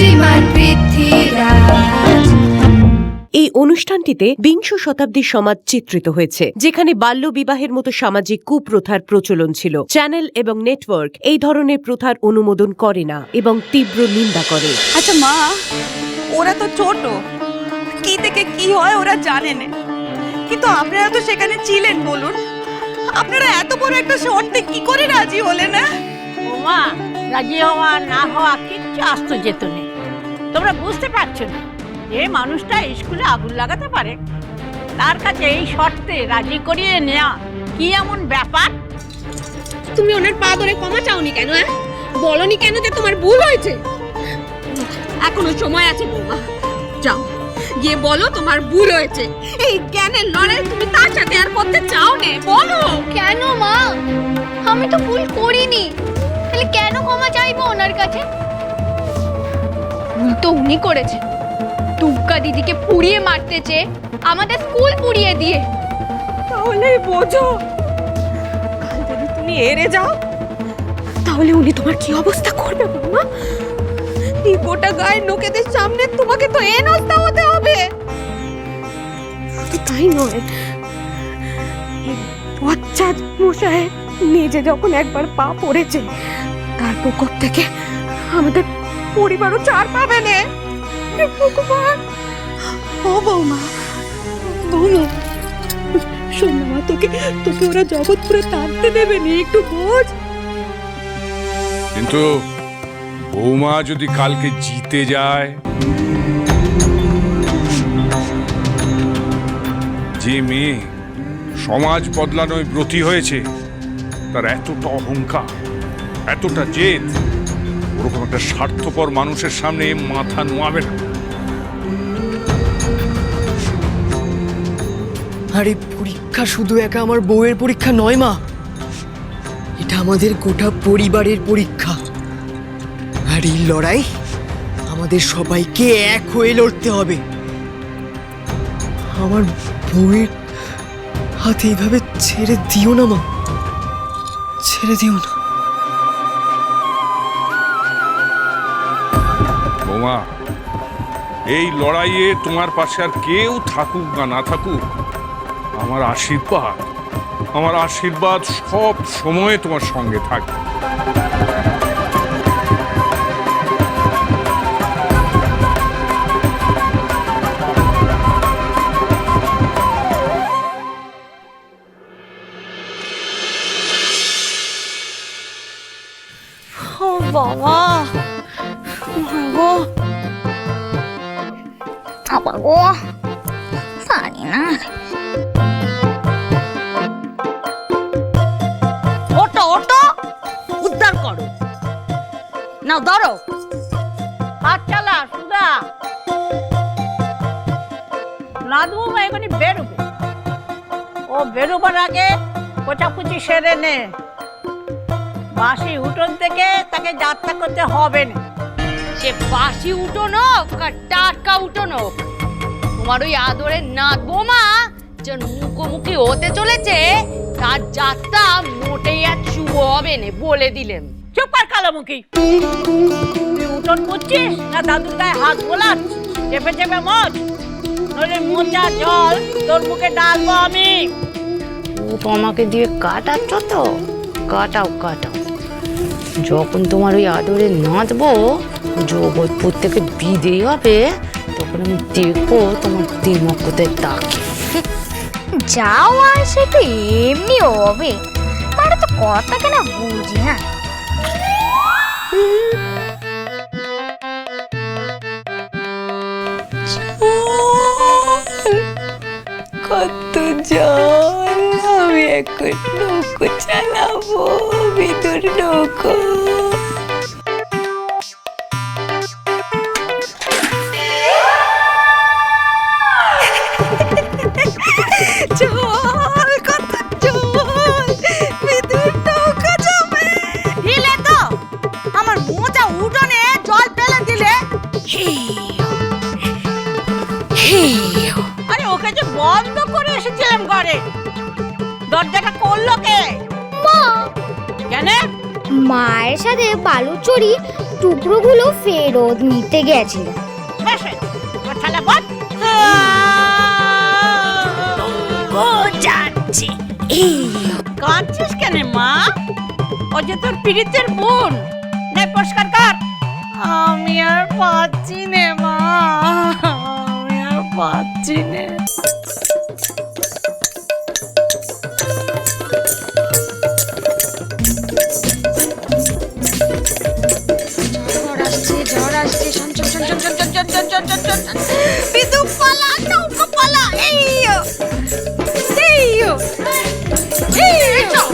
শ্রীমান পৃথ্বীরাজ। এই অনুষ্ঠানটিতে বিংশ শতাব্দীর সমাজ চিত্রিত হয়েছে যেখানে বাল্য বিবাহের মতো সামাজিক কুপ্রথার প্রচলন ছিল। চ্যানেল এবং নেটওয়ার্ক এই ধরনের প্রথার অনুমোদন করে না এবং তীব্র নিন্দা করে। আচ্ছা মা ওরা তো ছোট। কি থেকে কি হয় ওরা জানে না। কিন্তু আপনারা তো সেখানে ছিলেন বলুন। আপনারা এত বড় একটা শর্তে কি করে রাজি হলেন না ওমা রাজি হওয়া না হওয়া কিচ্ছু আসতো যেত নেই। তোমরা বুঝতে পারছ না। যে মানুষটা স্কুলে আগুন লাগাতে পারে। তার কাছে এই শর্তে রাজি করিয়ে নেওয়া কি এমন ব্যাপার? তুমি ওনার পা ধরে ক্ষমা চাওনি কেন হ্যাঁ বলনি কেন যে তোমার ভুল হয়েছে? এখনও সময় আছে বৌমা। যাও গিয়ে বলো তোমার ভুল হয়েছে। এই জ্ঞানের লড়াই তুমি তার সাথে আর করতে চাও নে বলো। কেন মা? আমি তো ভুল করিনি। তাহলে কেন ক্ষমা চাইব ওনার কাছে? তো উনি করেছে। টুক্কা দিদিকে পুড়িয়ে মারতে চেয়ে আমাদের স্কুল পুড়িয়ে দিয়ে। তাহলে বোঝো। যদি তুমি এড়ে যাও, তাহলে উনি তোমার কি অবস্থা করবে বৌমা? এই গোটা গায়ের লোকেদের সামনে তোমাকে তো এ নস্তা হতে হবে। তাই নয় বচ্চার মশাই নিজে যখন একবার পা পড়েছে, তার প্রকোপ থেকে আমাদের পরিবারও চার পাবে বৌমা তোকে তোকে ওরা থাকতে দেবে নি, একটু বোঝ। কিন্তু বৌমা যদি কালকে জিতে যায়, যে মেয়ে সমাজ বদলানোয় ব্রতী হয়েছে, তার এতটা অহংকার, এতটা জেদ ওরকম একটা স্বার্থপর মানুষের সামনে মাথা নোয়াবে না। আর পরীক্ষা শুধু একা আমার বউয়ের পরীক্ষা নয়, মা। এটা আমাদের গোটা পরিবারের পরীক্ষা। আর এই লড়াই আমাদের সবাইকে এক হয়ে লড়তে হবে। আমার বউয়ের হাতে এইভাবে ছেড়ে দিও না, মা। ছেড়ে দিও না। বৌমা এই লড়াইয়ে তোমার পাশে আর কেউ থাকুক বা না থাকুক, আমার আশীর্বাদ আমার আশীর্বাদ সব সময় তোমার সঙ্গে থাকবে। ও বেরোবার আগে কোচাকুচি সেরে নে। বাসি উঠোন থেকে তাকে যাত্রা করতে হবে না। সে বাসি উঠোন হোক আর টাটকা উঠোন হোক তোমার ওই আদরের নাথ বোমা যে মুখোমুখি হতে চলেছে তার যাত্রা মোটেই আর শুভ হবে না বলে দিলেন। চুপ কর কালোমুখী। তুই উঠোন করছিস না দাদুর গায়ে হাত বোলাচ্ছিস? চেপে চেপে মজ নইলে মোচা জল তোর মুখে ডালবো আমি। ও আমাকে দিয়ে কাটাচ্ছ তো? কাটাও কাটাও। যখন তোমার ওই আদরে নাচবো জগৎপুর থেকে বিদেয় হবে তখন আমি দেখব তোমার দিমাগ কোথায় তাকে যাও আর সেটা এমনি হবে। মানে তো কথা কেন বুঝি না কত জল আমি এখন নৌকো চালাবো ভিতর নৌকো ঘরে দরজাটা করল কে? মা। কেন? মায়ের সাথে বালুচুরি টুকরোগুলো ফেরত নিতে গেছিল। যাচ্ছে। কাঁদছিস কেন মা? ও যে তোর পীড়িতের বোন। নে পরিষ্কার কর। আমি আর পাচ্ছি নে মা। আমি আর পাচ্ছি নে। এইয়ো এইয়ো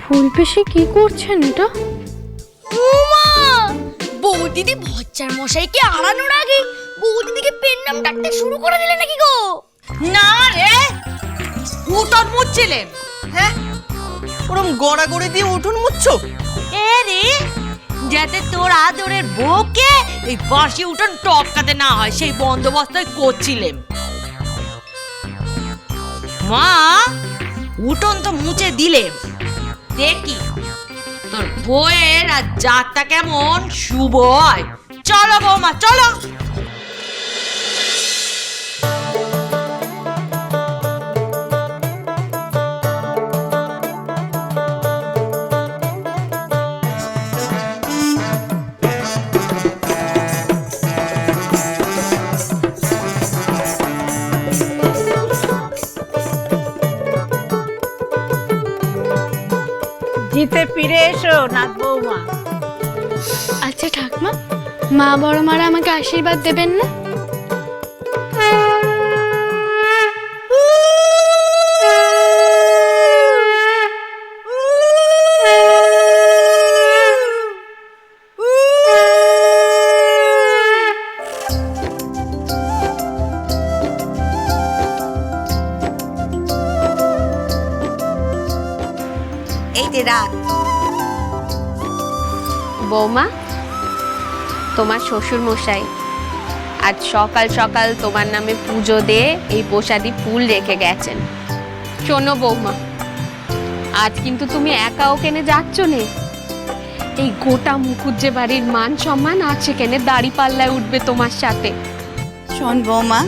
ফুল পেশে কি করছেন এটা? বৌদিদি ভচ্চার মশাইকে আড়ানোর আগে বৌদিদিকে পেন নাম ডাকতে শুরু করে দিলে নাকি গো? না রে উঠোন মুচ্ছিলেন হ্যাঁ? ওরম গড়াগড়ি দিয়ে উঠোন মুচ্ছো? এ রে, যাতে তোর আদরের বউকে এই বাসি উঠোন টপকাতে না হয়, সেই বন্দোবস্তই করছিলেম। মা, উঠোন তো মুছে দিলেম। দেখি, তোর বউয়ের আর জাতটা কেমন শুভ হয়। চলো বৌমা, চলো। ফিরে এসো নাথ বৌমা। আচ্ছা ঠাকমা মা বড় মারা আমাকে আশীর্বাদ দেবেন না? তোমার শ্বশুর মশাই আজ সকাল সকাল তোমার নামে পুজো দিয়ে এই প্রসাদি ফুল রেখে গেছেন। শোনো বৌমা, আজ কিন্তু তুমি একা ওখানে যাচ্ছ নে। এই গোটা মুখুজ্জে বাড়ির মান সম্মান আছে কেনে দাড়ি পাল্লায় উঠবে তোমার সাথে। শোন বৌমা,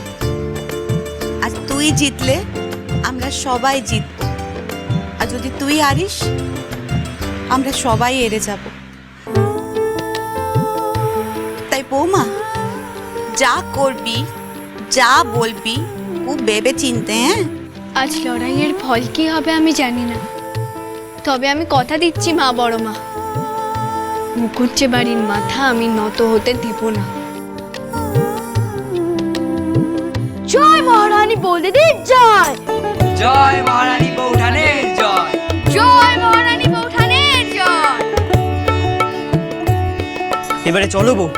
আজ তুই জিতলে আমরা সবাই জিতব। আর যদি তুই হারিস, আমরা সবাই এড়ে যাব। বৌমা যা করবি যা বলবি খুব ভেবে চিনতে হ্যাঁ? আজ লড়াইয়ের ফল কি হবে আমি জানি না। তবে আমি কথা দিচ্ছি মা বড় মা মুকুজ্জে বাড়ির মাথা আমি নত হতে দেব না। জয় মহারানী বৌদিদি জয়! জয় মহারানী বৌঠানের জয়! জয় মহারানী বৌঠানের জয়! এবারে চলো বউ।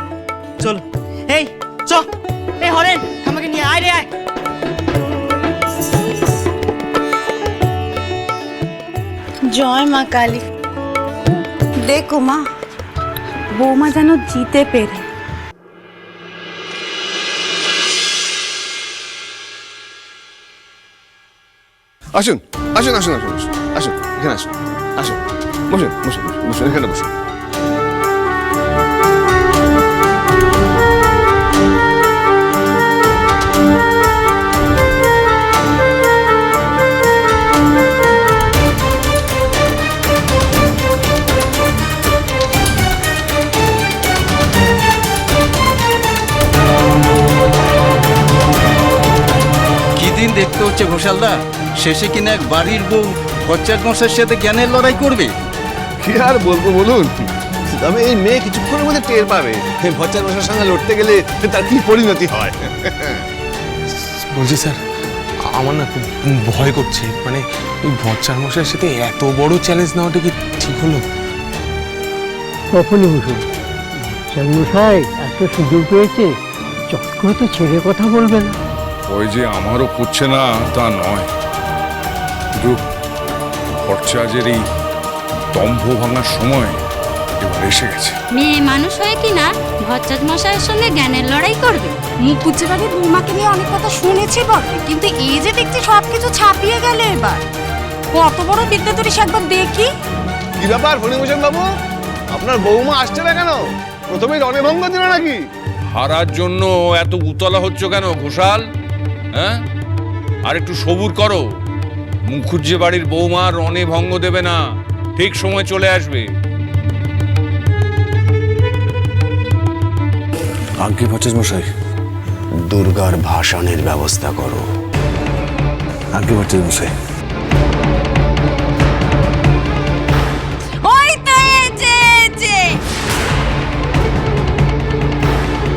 চল। এই চ। এই হরেন আমাকে নিয়ে আয় রে আয়। জয় মা কালী। দেখো মা বৌমা যেন জিতে পেরে। আসুন আসুন আসুন আসুন আসুন আসুন এখানে আসুন। আসুন বসুন বসুন বসুন, বসুন এখানে বসুন। হচ্ছে ঘোষালদা শেষে কিনা এক বাড়ির বউ বচ্চার মশার সাথে জ্ঞানের লড়াই করবে? কি আর বলব বলুন? তবে এই মেয়ে কিছুক্ষণের মধ্যে টের পাবে। ভচ্চার মশার সঙ্গে লড়তে গেলে তার কি পরিণতি হয়? বলছি স্যার আমার না খুব ভয় করছে। মানে ওই ভচ্চার মশাইয়ের সাথে এত বড় চ্যালেঞ্জ নেওয়াটা কি ঠিক হলো? কখনই বসুন মশাই এত সুযোগ পেয়েছে চট করে তো ছেড়ে কথা বলবে না। ওই যে আমারও করছে না তা নয়। কিন্তু ভট্টাচার্যের এই দম্ভ ভাঙার সময় এবার এসে গেছে। মেয়ে মানুষ হয়ে কি না ভট্টাচ মশাইয়ের সঙ্গে জ্ঞানের লড়াই করবে? মুখ মুকুজ্জে বাড়ির বৌমাকে নিয়ে অনেক কথা শুনেছি বটে কিন্তু এই যে দেখছি সবকিছু ছাপিয়ে গেলে এবার। কত বড় বিদ্যা তুলিস একবার দেখি। কি ব্যাপার ফণিভূষণ বাবু? আপনার বৌমা আসছে না কেন? প্রথমেই রণভঙ্গ দিল নাকি? হারার জন্য এত উতলা হচ্ছ কেন ঘোষাল? হ্যাঁ? আর একটু সবুর করো। মুখুজ্জে বাড়ির বৌমা রণে ভঙ্গ দেবে না। ঠিক সময় চলে আসবে। আজ্ঞে ভট্টাচ মশাই। দুর্গার ভাষণের ব্যবস্থা করো। আজ্ঞে ভট্টাচ মশাই।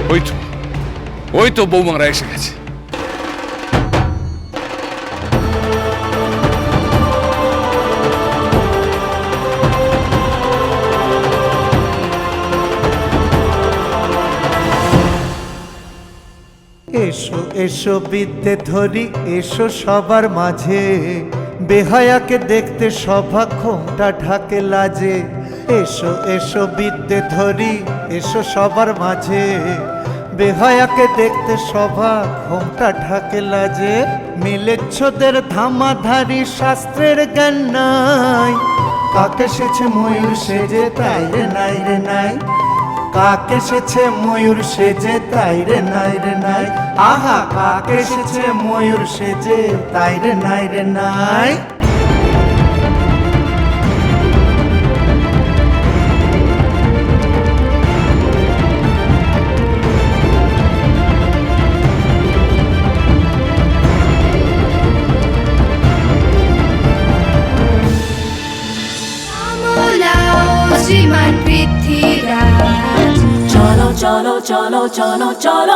ওই তো ওই তো বৌমারা এসে গেছে। এসো এসো বিদ্যে ধরি, এসো সবার মাঝে। বেহায়াকে দেখতে সভা ঘোমটা ঢাকে লাজে। এসো এসো বিদ্যে ধরি, এসো সবার মাঝে। বেহায়াকে দেখতে সভা ঘোমটা ঢাকে লাজে। মিলেচ্ছদের ধামাধারি শাস্ত্রের জ্ঞান নাই। কাকে সেছে ময়ূর সেজে, তাই রে নাই রে নাই। কাক এসেছে ময়ূর সেজে, তাই রে নাই রে নাই। আহা, কাক এসেছে ময়ূর সেজে, তাই রে নাই রে নাই। চলো চলো